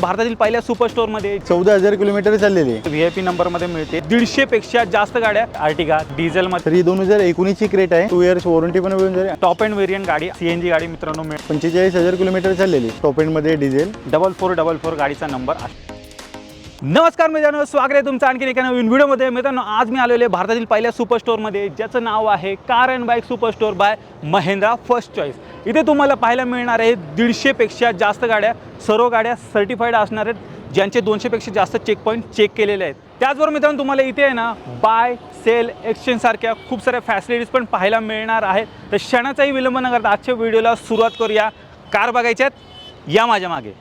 भारतातील पहिल्या सुपर स्टोअरमध्ये चौदा हजार किलोमीटर चाललेली आहे. व्ही आय पी नंबरमध्ये मिळते. दीडशे पेक्षा जास्त गाड्या आर्टिगा डिझेलमध्ये तर ही दोन हजार एकोणीसची क्रेट आहे. टू इयर्स वॉरंटी पण मिळून जाईल. टॉप अँड व्हेरियंट गाडी सीएनजी गाडी मित्रांनो मिळेल पंचेचाळीस हजार किलोमीटर चाललेली top एंडमध्ये diesel double four double four गाडीचा नंबर आहे नमस्कार मित्रांनो स्वागत आहे तुमचं आणखी एका नवीन व्हिडिओमध्ये. मित्रांनो आज मी आलेले आहे भारतातील पहिल्या सुपर स्टोअरमध्ये ज्याचं नाव आहे car and bike super store by Mahindra first choice इथे तुम्हाला पाहायला मिळणार आहे दीडशेपेक्षा जास्त गाड्या सर्व गाड्या सर्टिफाईड असणार आहेत ज्यांचे दोनशेपेक्षा जास्त चेक पॉईंट चेक केलेले आहेत. त्याचबरोबर मित्रांनो तुम्हाला इथे आहे ना बाय सेल एक्सचेंज सारख्या खूप साऱ्या फॅसिलिटीज पण पाहायला मिळणार आहेत. तर क्षणाचाही विलंब न करता आजच्या व्हिडिओला सुरुवात करूया. कार बघायच्यात या माझ्या मागे.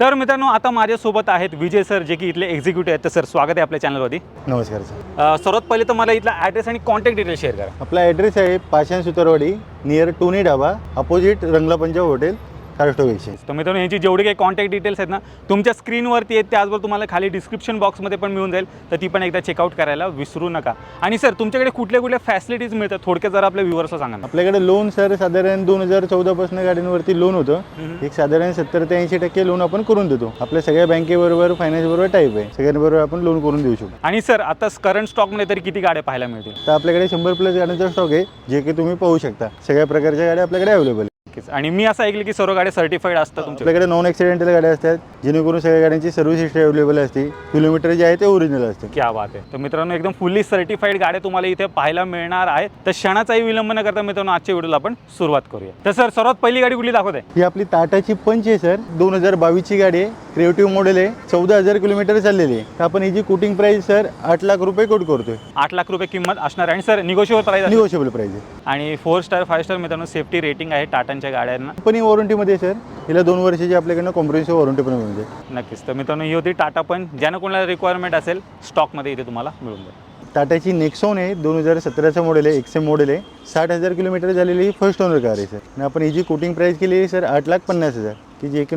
तर मित्रांनो आता माझ्यासोबत आहेत विजय सर जे की इथले एक्झिक्युटिव्ह आहेत. तर सर स्वागत आहे आपल्या चॅनलवरती नमस्कार सर. अ, सर्वात पहिले तर मला इथला ॲड्रेस आणि कॉन्टॅक्ट डिटेल शेअर करा. आपला ॲड्रेस आहे Pashan Sutarwadi near Tony dhaba opposite Rangla Punjab hotel कारस्टोक exchange तर मित्रांनो यांची जेवढी काही कॉन्टॅक्ट डिटेल्स आहेत ना तुमच्या स्क्रीनवरती आहेत त्याचबरोबर तुम्हाला खाली डिस्क्रिप्शन बॉक्समध्ये पण मिळून जाईल. तर ती पण एकदा चेकआउट करायला विसरू नका. आणि सर तुमच्याकडे कुठल्या कुठल्या फॅसिलिटीज मिळतात? थोडक्यात जरा आपल्या व्ह्युअर्सला सांगा आपल्याकडे लोन सर साधारण दोन हजार चौदापासून गाडींवरती लोन होतं. एक साधारण सत्तर ते ऐंशी टक्के लोन आपण करून देतो. आपल्या सगळ्या बँकेबरोबर फायनान्स बरोबर टाईप आहे. सगळ्यांबरोबर आपण लोन करून देऊ शकतो. आणि सर आता करंट स्टॉकमध्ये तरी किती गाड्या पाहायला मिळतील? तर आपल्याकडे शंभर प्लस गाड्यांचा स्टॉक आहे जे की तुम्ही पाहू शकता. सगळ्या प्रकारच्या गाड्या आपल्याकडे अवेलेबल नक्कीच. आणि मी असं ऐकलं की सर्व गाड्या सर्टिफाईड असतात तुमच्या आपल्याकडे नॉन ॲक्सिडेंटल गाड्या असतात जेणेकरून सगळ्या गाड्यांची सर्व्हिस हिस्ट्री अवेलेबल असते. किलोमीटर जे आहे ते ओरिजिनल असते. क्या बात आहे. तर मित्रांनो एकदम फुल्ली सर्टिफाईड गाड्या तुम्हाला इथे पाहायला मिळणार आहेत. तर क्षणाचाही विलंब न करता मित्रांनो आजच्या व्हिडिओला आपण सुरुवात करूया. तर सर सर्वात पहिली गाडी कुठली दाखवत? आहे ही आपली टाटाची पंच आहे सर. दोन हजार बावीसची गाडी आहे. क्रिएटिव्ह मॉडेल आहे. चौदा हजार किलोमीटर चाललेली आहे. तर आपण हिची कोटिंग प्राईस सर आठ लाख रुपये कोट करतोय. आठ लाख रुपये किंमत असणार आहे. आणि sir negotiable price negotiable price आहे. आणि फोर स्टार फाईव्ह स्टार मित्रांनो सेफ्टी रेटिंग आहे टाटांच्या गाड्यांना. कंपनी वॉरंटीमध्ये सर हिला दोन वर्षाची आपल्याकडनं कॉम्प्रेन्सिव्ह वॉरंटी पण मिळून जाईल. नक्कीच. तर मित्रांनो ही होती टाटा पण. ज्यांना कोणाला रिक्वायरमेंट असेल स्टॉकमध्ये इथे तुम्हाला मिळून जाईल. टाटाची नेक्सॉन आहे दोन हजार सतराचं मॉडेल आहे एक्सेम मॉडेल आहे. साठ हजार किलोमीटर झालेली फर्स्ट ओनर कार आहे सर आणि आपण हिची कोटिंग प्राईस केली आहे सर आठ लाख पन्नास हजार. की जे की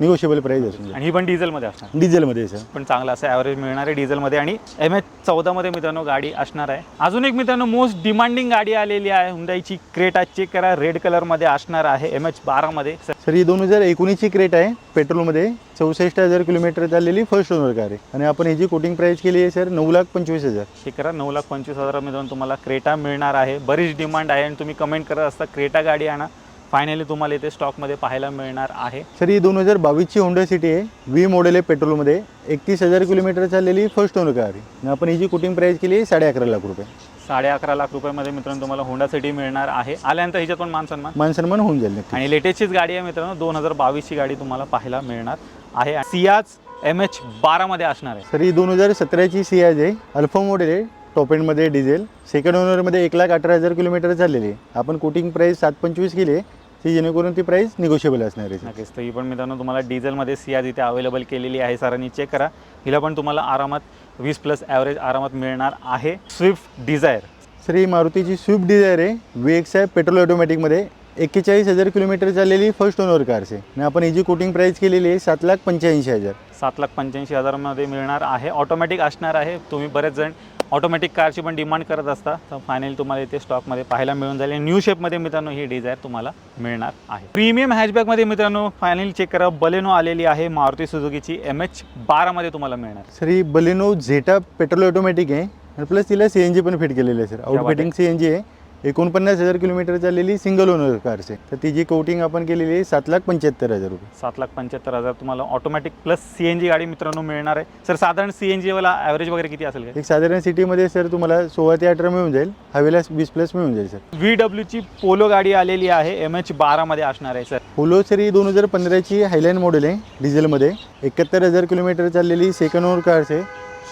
निगोशिएबल प्राईस असून आणि ही पण डिझेलमध्ये असणार. डिझेलमध्ये सर पण चांगलं असं ॲव्हरेज मिळणार आहे डिझेलमध्ये आणि एम एच चौदामध्ये मित्रांनो गाडी असणार आहे. अजून एक मित्रांनो मोस्ट डिमांडिंग गाडी आलेली आहे. हुंडाईची क्रेटा चेक करा रेड कलरमध्ये असणार आहे. एम एच बारामध्ये. सर ही दोन हजार एकोणीसची क्रेट आहे पेट्रोलमध्ये. चौसष्ट हजार किलोमीटर चाललेली फर्स्ट ओनर कार आहे. आणि आपण हिची कोटिंग प्राईस केली आहे सर नऊ लाख पंचवीस हजार. चेक करा नऊ लाख पंचवीस हजार मित्रांनो तुम्हाला क्रेटा मिळणार आहे. बरीच डिमांड आहे आणि तुम्ही कमेंट करत असता क्रेटा गाडी आणा. फायनली तुम्हाला इथे स्टॉकमध्ये पाहायला मिळणार आहे. सर ही दोन हजार बावीसची होंडा सिटी आहे. व्ही मॉडेल आहे पेट्रोलमध्ये एकतीस हजार किलोमीटर चाललेली फर्स्ट ओनर कार आहे. आपण हिची कोटिंग प्राईस केली आहे साडे अकरा लाख रुपये. साडे अकरा लाख रुपयामध्ये मित्रांनो तुम्हाला होंडा सिटी मिळणार आहे. आल्यानंतर हिच्यात पण मान सन्मान? मान सन्मान होऊन जाईल आणि लेटेस्टचीच गाडी आहे मित्रांनो दोन हजार बावीसची गाडी तुम्हाला पाहायला मिळणार आहे. सियाज एम एच बारामध्ये असणार आहे. सर ही दोन हजार सतराची सियाज आहे. अल्फा मॉडेल आहे. टॉप एंडमध्ये डिझेल सेकंड ओनरमध्ये एक लाख अठरा हजार किलोमीटर चाललेली आहे. आपण कोटिंग प्राईस सात पंचवीस केली आहे. ती जेणेकरून ती प्राईस निगोशिएबल असणार आहे. नक्कीच. तर ही पण मित्रांनो तुम्हाला डिझेलमध्ये सियाज इथे अवेलेबल केलेली आहे. सरांनी चेक करा. हिला पण तुम्हाला आरामात वीस प्लस ॲव्हरेज आरामात मिळणार आहे. स्विफ्ट डिझायर सर ही मारुतीची स्विफ्ट डिझायर आहे. वी एक्स आहे पेट्रोल ऑटोमॅटिकमध्ये एक्केचाळीस हजार किलोमीटर चाललेली फर्स्ट ओनर कारच आहे. आणि आपण हिची कोटिंग प्राईस केलेली आहे सात लाख पंच्याऐंशी हजार. सात लाख पंच्याऐंशी हजारामध्ये मिळणार आहे. ऑटोमॅटिक असणार आहे. तुम्ही बरेच जण ऑटोमॅटिक कारची पण डिमांड करत असता. तर फायनली तुम्हाला इथे स्टॉकमध्ये पाहायला मिळून जाईल. न्यू शेपमध्ये मित्रांनो ही डिझायर तुम्हाला मिळणार आहे. प्रीमियम हॅचबॅकमध्ये मित्रांनो फायनली चेक करा. बलेनो आलेली आहे मारुती सुझुकीची एम एच बारामध्ये तुम्हाला मिळणार. सर ही बलेनो झेटा पेट्रोल ऑटोमॅटिक आहे. प्लस तिला सी एन जी पण फिट केलेली आहे sir. Outfitting C N G आहे. एकोणपन्नास हजार किलोमीटर चाललेली सिंगल ओनर कारच आहे तर तिची कोटिंग आपण केलेली आहे सात लाख पंच्याहत्तर हजार रुपये. सात लाख पंच्याहत्तर हजार तुम्हाला automatic plus C N G गाडी मित्रांनो मिळणार आहे. सर साधारण सी एन जीवाला ॲव्हरेज वगैरे किती असेल एक साधारण सिटीमध्ये सर तुम्हाला सोळा ते अठरा मिळून जाईल. हवेला वीस प्लस मिळून जाईल सर व्ही डब्ल्यूची पोलो गाडी आलेली आहे. एम एच बारामध्ये असणार आहे सर पोलो सर ही दोन हजार पंधराची हायलाईन मॉडेल आहे डिझेलमध्ये एकाहत्तर हजार किलोमीटर चाललेली सेकंड ओनर कार्स आहे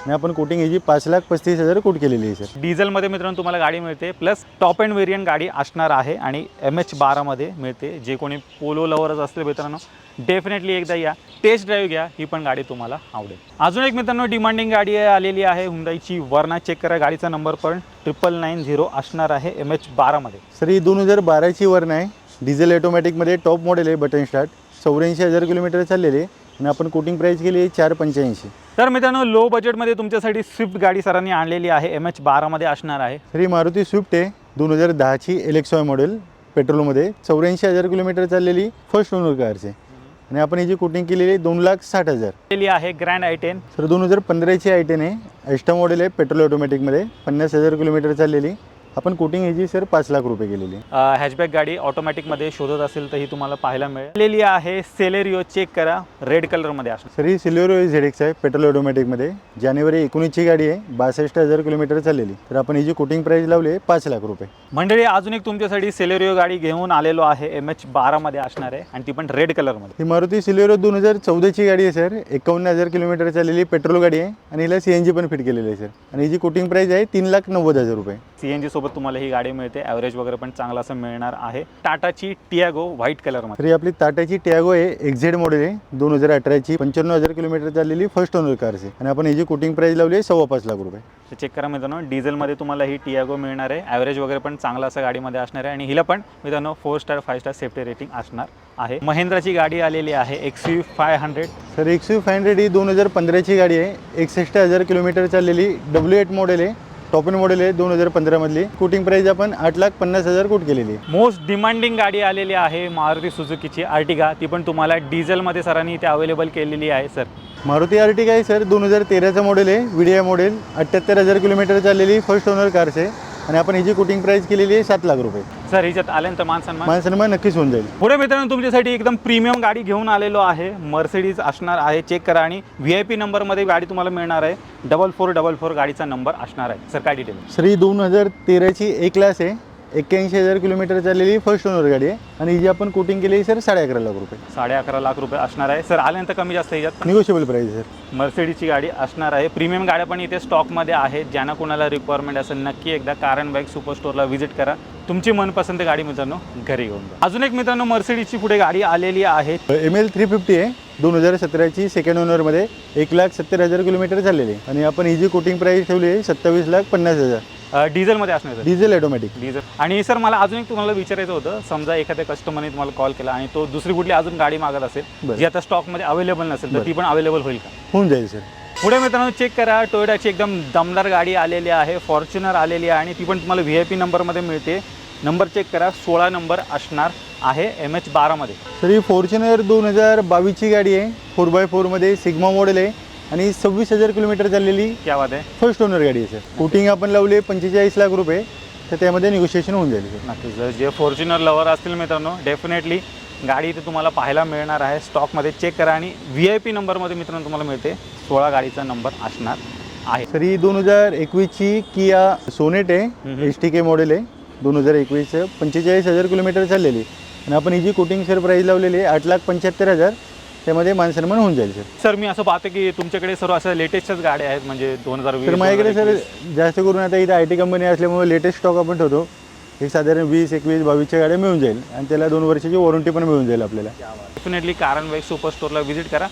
आणि आपण कोटिंग ह्याची पाच लाख पस्तीस हजार कोट केलेली आहे सर डिझेलमध्ये मित्रांनो तुम्हाला गाडी मिळते प्लस टॉप अँड व्हेरियंट गाडी असणार आहे आणि एम एच बारामध्ये मिळते. जे कोणी पोलो लवरच असले मित्रांनो डेफिनेटली एकदा या. टेस्ट ड्राईव्ह घ्या ही पण गाडी तुम्हाला आवडेल. अजून एक मित्रांनो डिमांडिंग गाडी आलेली आहे हुंडाईची वरना चेक करा गाडीचा नंबर पण. ट्रिपल नाईन झिरो असणार आहे एम एच बारामध्ये. सर ही दोन हजार बाराची वर्ण आहे. डिझेल ऑटोमॅटिकमध्ये टॉप मॉडेल आहे बटन स्टार्ट चौऱ्याऐंशी हजार किलोमीटर चाललेली आहे. आणि आपण कोटिंग प्राईस केली आहे चार पंच्याऐंशी. तर मित्रांनो लो बजेटमध्ये तुमच्यासाठी स्विफ्ट गाडी सरांनी आणलेली आहे. एम एच बारामध्ये असणार आहे. ही मारुती स्विफ्ट आहे दोन हजार दहाची एलेक्सॉय मॉडेल पेट्रोलमध्ये चौऱ्याऐंशी हजार किलोमीटर चाललेली फर्स्ट ओनर कारची आणि आपण याची कोटिंग केलेली आहे दोन लाख साठ हजार. केलेली आहे ग्रँड आय टेन सर दोन हजार पंधराची आय टेन आहे. एक्स्ट्रा मॉडेल आहे पेट्रोल ऑटोमॅटिकमध्ये पन्नास हजार किलोमीटर चाललेली. आपण कोटिंग याची सर पाच लाख रुपये केलेली हॅचबॅक गाडी ऑटोमॅटिकमध्ये शोधत असेल तर ही तुम्हाला पाहायला मिळेल. आहे सेलेरिओ चेक करा. रेड कलरमध्ये असणार. सर ही सिल्वर झेड एक्स आहे पेट्रोल ऑटोमॅटिकमध्ये जानेवारी एकोणीसची गाडी आहे बासष्ट हजार किलोमीटर चाललेली. तर आपण याची कोटिंग प्राईस लावली आहे पाच लाख रुपये. मंडळी अजून एक तुमच्यासाठी सेलेरिओ गाडी घेऊन आलेलो आहे. एम एच बारामध्ये असणार आहे आणि ती पण रेड कलरमध्ये ही मारुती सिल्वेरो दोन हजार चौदाची गाडी आहे सर. एकावन्न हजार किलोमीटर चाललेली पेट्रोल गाडी आहे आणि हिला सी एन जी पण फिट केलेली आहे सर. आणि हिची कोटिंग प्राईस आहे तीन लाख नव्वद हजार रुपये. सी एन जी सोबत तुम्हाला ही गाडी मिळते. ॲव्हरेज वगैरे पण चांगलं असं मिळणार आहे. टाटाची टियागो व्हाईट कलरमध्ये ही आपली टाटाची टॅगो आहे एक्झेड मॉडेल आहे. दोन हजार अठराची पंच्याण्णव हजार किलोमीटर चाललेली फर्स्ट ओनर कारच आहे आणि आपण हिची कोटिंग प्राईस लावली आहे सव्वा पाच लाख रुपये. तर चेक करा मित्रांनो डिझेलमध्ये तुम्हाला ही टियागो मिळणार आहे. ॲव्हरेज वगैरे पण चांगलं असं गाडीमध्ये असणार आहे. आणि हिला पण मित्रांनो four star five star safety rating असणार आहे. महिंद्राची गाडी आलेली आहे X U five hundred sir X U five hundred ही दोन हजार पंधराची गाडी आहे. एकसष्ट हजार किलोमीटर चाललेली डब्ल्यू एट मॉडेल आहे. टॉप एन मॉडेल आहे दोन हजार पंधरामधली कोटिंग प्राईस आपण आठ लाख पन्नास हजार कोट केलेली मोस्ट डिमांडिंग गाडी आलेली आहे मारुती सुझुकीची आर्टिगा ती पण तुम्हाला डिझेलमध्ये सरांनी इथे अवेलेबल केलेली आहे सर मारुती आर्टिका आहे सर दोन हजार तेराचं मॉडेल आहे. व्हिडिओ मॉडेल अठ्ठ्याहत्तर हजार किलोमीटर चाललेली फर्स्ट ओनर आहे आणि आपण हिची कोटिंग प्राईस केलेली आहे सात लाख रुपये. सर हिच्यात आल्यानंतर मान सन्मान? मग नक्कीच होऊन जाईल. पुढे मित्रांनो तुमच्यासाठी एकदम प्रीमियम गाडी घेऊन आलेलो आहे. मर्सिडीज असणार आहे चेक करा आणि व्ही आय पी नंबरमध्ये गाडी तुम्हाला मिळणार आहे. डबल फोर डबल फोर गाडीचा नंबर असणार आहे. सर काय डिटेल सर ही दोन हजार तेराची ए क्लास आहे. एक्क्याऐंशी हजार किलोमीटर चाललेली फर्स्ट ओनर गाडी आहे. आणि हिची आपण कोटिंग केली सर साडे अकरा लाख रुपये. साडे अकरा लाख रुपये असणार आहे. सर आल्यानंतर कमी जास्त ह्याच्यात निगोशिएबल प्राईस सर. मर्सिडीजची गाडी असणार आहे. प्रीमियम गाड्या पण इथे स्टॉकमध्ये आहेत. ज्यांना कोणाला रिक्वायरमेंट असेल नक्की एकदा कार अँड बाईक सुपर स्टोअरला व्हिजिट करा. तुमची मनपसंत गाडी मित्रांनो घरी घेऊन जा. अजून एक मित्रांनो मर्सिडीजची पुढे गाडी आलेली आहे. एम एल थ्री फिफ्टी आहे. दोन हजार सतराची सेकंड ओनरमध्ये एक लाख सत्तर हजार किलोमीटर चाललेली आहे. आणि आपण हिची कोटिंग प्राईस ठेवली आहे सत्तावीस लाख पन्नास हजार. डिझेलमध्ये असणार सर. Diesel automatic diesel. आणि सर मला अजून एक तुम्हाला विचारायचं होतं. समजा एखाद्या कस्टमरने तुम्हाला कॉल केला आणि तो दुसरी कुठली अजून गाडी मागत असेल बरं. जी आता स्टॉकमध्ये अवेलेबल नसेल तर. ती पण अवेलेबल होईल का? होऊन जाईल सर. पुढे मित्रांनो चेक करा. टोयोटाची एकदम दमदार गाडी आलेली आहे. फॉर्च्युनर आलेली आहे आणि ती पण तुम्हाला व्ही आय पी नंबरमध्ये मिळते. नंबर चेक करा. सोळा नंबर असणार आहे एम एच बारामध्ये. तर ही फॉर्च्युनर दोन हजार बावीसची गाडी आहे. फोर बाय फोरमध्ये सिग्मा मॉडेल आहे. आणि सव्वीस हजार किलोमीटर चाललेली क्या बात आहे. फर्स्ट ओनर गाडी आहे सर कोटिंग आपण लावली आहे पंचेचाळीस लाख रुपये. तर त्यामध्ये निगोशिएशन होऊन जाईल सर नक्कीच जर जे फॉर्च्युनर लवर असतील मित्रांनो डेफिनेटली गाडी इथे तुम्हाला पाहायला मिळणार आहे. स्टॉकमध्ये चेक करा आणि व्ही आय पी नंबरमध्ये मित्रांनो तुम्हाला मिळते. सोळा गाडीचा नंबर असणार आहे. सर ही दोन हजार एकवीसची किया सोनेट. आहे एच टी के मॉडेल आहे. दोन हजार एकवीसचं पंचेचाळीस हजार किलोमीटर चाललेली. आणि आपण ही जी कोटिंग सर प्राईस लावलेली आहे आठ लाख पंच्याहत्तर हजार. त्यामध्ये मानसन्मान होऊन जाईल सर. सर मी असं पाहतो की तुमच्याकडे सर्व असं लेटेस्टच गाड्या आहेत म्हणजे दोन हजार तर माझ्याकडे सर जास्त करून आता इथं आय टी कंपनी असल्यामुळे लेटेस्ट स्टॉक आपण ठेवतो. एक साधारण वीस एकवीस बावीसच्या गाड्या मिळून जाईल आणि त्याला दोन वर्षाची वॉरंटी पण मिळून जाईल आपल्याला. Definitely car and bike super स्टोअरला visit करा.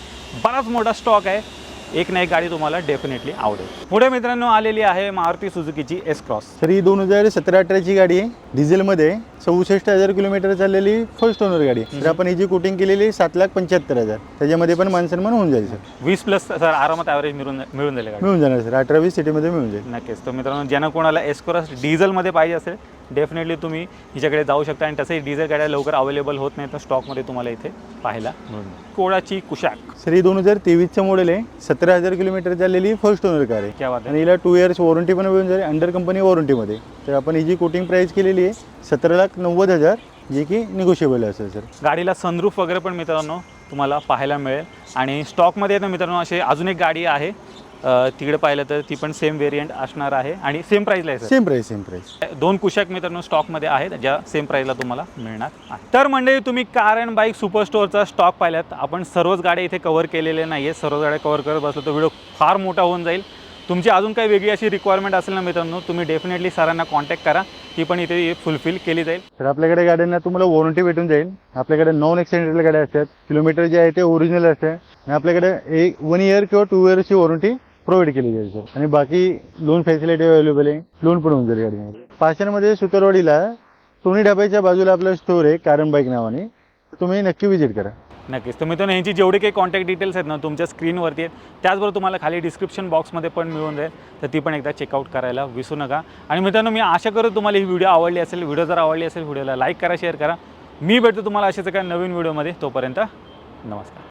बराच मोठा स्टॉक आहे. एक ना एक गाडी तुम्हाला डेफिनेटली आवडेल. पुढे मित्रांनो आलेली आहे मारुती सुझुकीची एस क्रॉस तर ही दोन हजार सतरा अठराची गाडी आहे. डिझेलमध्ये चौसष्ट हजार किलोमीटर चाललेली फर्स्ट ओनर गाडी आहे. तर आपण ही जी कोटिंग केलेली सात लाख पंच्याहत्तर हजार. त्याच्यामध्ये पण मानसन्मान होऊन जाईल सर. वीस प्लस सर आरामात ॲव्हरेज मिळून मिळून जाईल गाडी. मिळून जाणार सर. अठरा वीस सिटीमध्ये मिळून जाईल. नक्कीच. तर मित्रांनो ज्यांना कोणाला एस्कोरस डिझेलमध्ये पाहिजे असेल डेफिनेटली तुम्ही हिच्याकडे जाऊ शकता. आणि तसंही डिझेल गाड्या लवकर अवेलेबल होत नाही तर स्टॉकमध्ये तुम्हाला इथे पाहायला मिळून जाईल. कोळाची कुशाक. सर ही दोन हजार तेवीसचं मॉडेल आहे. सतरा हजार किलोमीटर चाललेली फर्स्ट ओनर कार आहे. क्या बात आहे. आणि हिला टू इयर्स वॉरंटी पण मिळून जाईल. अंडर कंपनी वॉरंटीमध्ये तर आपण ही जी कोटिंग प्राईस केलेली आहे सतरा लाख नव्वद हजार जे की निगोशिएबल असेल सर गाडीला सनरूफ वगैरे पण मित्रांनो तुम्हाला पाहायला मिळेल. आणि स्टॉकमध्ये ना मित्रांनो असे अजून एक गाडी आहे. तिकडे पाहिलं तर ती पण सेम व्हेरियंट असणार आहे आणि सेम प्राईजला आहे सेम प्राईस सेम प्राईस दोन कुशाक मित्रांनो स्टॉकमध्ये आहेत ज्या सेम प्राईजला तुम्हाला मिळणार आहे तर मंडळी तुम्ही कार अँड बाईक सुपर स्टोअरचा स्टॉक पाहिल्यात आपण सर्वच गाड्या इथे कव्हर केलेल्या नाही आहेत सर्व गाड्या कव्हर करत बसलो तर व्हिडिओ फार मोठा होऊन जाईल. तुमची अजून काही वेगळी अशी रिक्वायरमेंट असेल ना मित्रांनो तुम्ही डेफिनेटली सरांना कॉन्टॅक्ट करा. ती पण इथे फुलफिल केली जाईल. तर आपल्याकडे गाड्यांना तुम्हाला वॉरंटी भेटून जाईल. आपल्याकडे नॉन एक्सिडेंटल गाड्या असतात. किलोमीटर जे आहे ते ओरिजिनल असते. आणि आपल्याकडे एक वन इयर किंवा टू इयर्सची वॉरंटी प्रोव्हाइड केली जाईल सर आणि बाकी लोन फॅसिलिटी अवेलेबल आहे लोन पण होऊन जाईल गाडीमध्ये. पाषाणमध्ये सुतरवाडीला सोनी ढाब्याच्या बाजूला आपलं स्टोर आहे कारण बाईक नावाने. तुम्ही नक्की विजिट करा. नक्कीच. तर मित्रांनो यांची जेवढे काही कॉन्टॅक्ट डिटेल्स आहेत ना तुमच्या स्क्रीनवरती आहेत त्याचबरोबर तुम्हाला खाली डिस्क्रिप्शन बॉक्समध्ये पण मिळून जाईल. तर ती पण एकदा चेकआउट करायला विसरू नका. आणि मित्रांनो मी आशा करतो तुम्हाला ही व्हिडिओ आवडली असेल व्हिडिओ जर आवडली असेल व्हिडिओला लाईक करा शेअर करा. मी भेटतो तुम्हाला अशाच एका नवीन व्हिडिओमध्ये तोपर्यंत नमस्कार.